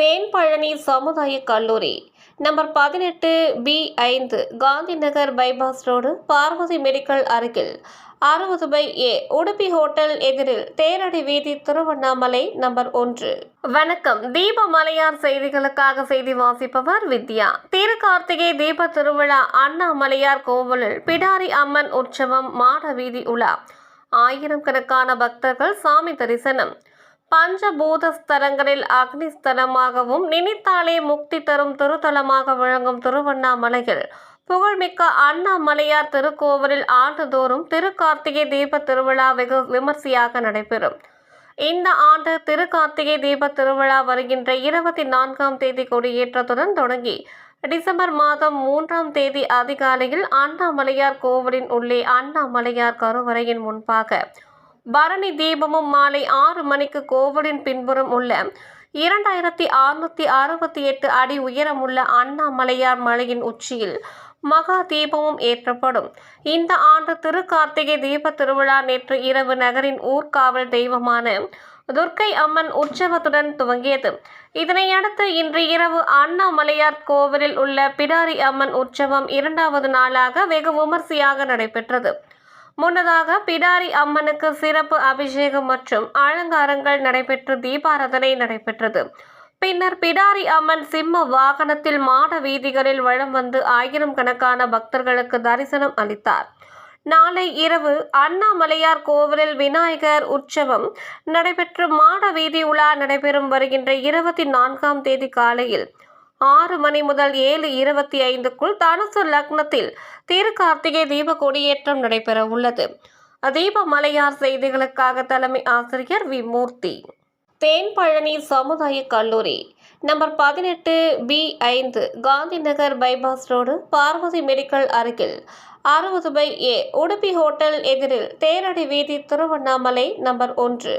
தேன்பழனி சமுதாய கல்லூரி நம்பர் பதினெட்டு பி ஐந்து Gandhi Nagar bypass road Parvathi medical அருகில். அறுபது பை ஏ உடுப்பி ஹோட்டல் எதிரில் தேரடி வீதி திருவண்ணாமலை நம்பர் ஒன்று. வணக்கம். தீப மலையார் செய்திகளுக்காக செய்தி வாசிப்பவர் வித்யா. திருக்கார்த்திகை தீப திருவிழா அண்ணாமலையார் கோவிலில் பிடாரி அம்மன் உற்சவம் மாட வீதி உலா. ஆயிரம் கணக்கான பக்தர்கள் சாமி தரிசனம். பஞ்சபூத ஸ்தலங்களில் அக்னி ஸ்தலமாகவும் நினைத்தாலே முக்தி தரும் திருத்தலமாக விளங்கும் திருவண்ணாமலையில். புகழ்மிக்க அண்ணாமலையார் திருக்கோவிலில் ஆண்டுதோறும் திருக்கார்த்திகை தீப திருவிழா வெகு விமர்சையாக நடைபெறும். இந்த ஆண்டு திருக்கார்த்திகை தீப திருவிழா வருகின்ற இருபத்தி நான்காம் தேதி கொடியேற்றத்துடன் தொடங்கி டிசம்பர் மாதம் மூன்றாம் தேதி அதிகாலையில் அண்ணாமலையார் கோவிலின் உள்ளே அண்ணாமலையார் கருவறையின் முன்பாக பரணி தீபமும் மாலை ஆறு மணிக்கு கோவிலின் பின்புறம் உள்ள இரண்டாயிரத்தி அறுநூத்தி அறுபத்தி எட்டு அடி உயரமுள்ள அண்ணாமலையார் மலையின் உச்சியில் மகா தீபமும் ஏற்றப்படும். இந்த ஆண்டு திருக்கார்த்திகை தீப திருவிழா நேற்று இரவு நகரின் ஊர்காவல் தெய்வமான துர்க்கை அம்மன் உற்சவத்துடன் துவங்கியது. இதனையடுத்து இன்று இரவு அண்ணாமலையார் கோவிலில் உள்ள பிடாரி அம்மன் உற்சவம் இரண்டாவது நாளாக வெகு விமர்சையாக நடைபெற்றது. முன்னதாக பிடாரி அம்மனுக்கு சிறப்பு அபிஷேகம் மற்றும் அலங்காரங்கள் நடைபெற்று தீபாராதனை நடைபெற்றது. பின்னர் பிடாரி அம்மன் சிம்ம வாகனத்தில் மாட வீதிகளில் வளம் வந்து ஆயிரம் கணக்கான பக்தர்களுக்கு தரிசனம் அளித்தார். நாளை இரவு அண்ணாமலையார் கோவிலில் விநாயகர் உற்சவம் நடைபெற்று மாட வீதி உலா நடைபெறும் வருகின்ற இருபத்தி நான்காம் தேதி காலையில் ஆறு மணி முதல் ஏழு இருபத்தி ஐந்துக்குள் தனுசு லக்னத்தில் திருக்கார்த்திகை தீப கொடியேற்றம் நடைபெற உள்ளது. தீப மலையார் செய்திகளுக்காக தலைமை ஆசிரியர் வி. மூர்த்தி. தேன்பழனி சமுதாய கல்லூரி நம்பர் பதினெட்டு பி ஐந்து Gandhi Nagar bypass road Parvathi medical அருகில். அறுபது பை ஏ உடுப்பி ஹோட்டல் எதிரில் தேரடி வீதி திருவண்ணாமலை நம்பர் ஒன்று.